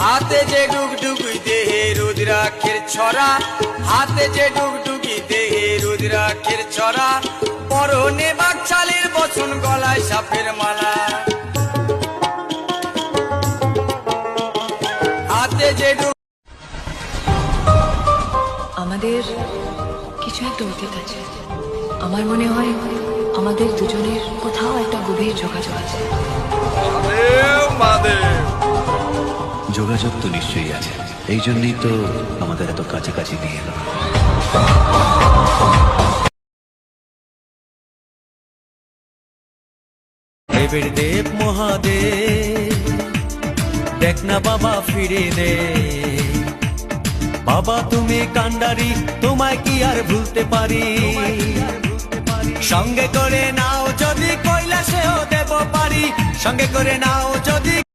হাতে যে ডুগডুগি দেহে রুদ্রাক্ষের ছড়া, হাতে যে ডুগডুগি দেহে রুদ্রাক্ষের ছড়া, পরনে বাকছালির বচন গলায় সাপের মালা। হাতে যে আমাদের কিছু একটা অতীত আছে। আমার মনে হয় আমাদের দুজনের কোথাও একটা গভীর যোগাযোগ আছে। যোগাযোগ তো নিশ্চয়ই আছে। এই জন্যই তো আমাদের এত কাছাকাছি নিয়ে এলো দেবের দেব মহাদেব দেখ না বাবা ফিরে দে। বাবা তুমি কান্ডারি তোমায় কি আর ভুলতে পারি? সঙ্গে করে নাও যদি কৈলাসেও দেব পারি। সঙ্গে করে নাও যদি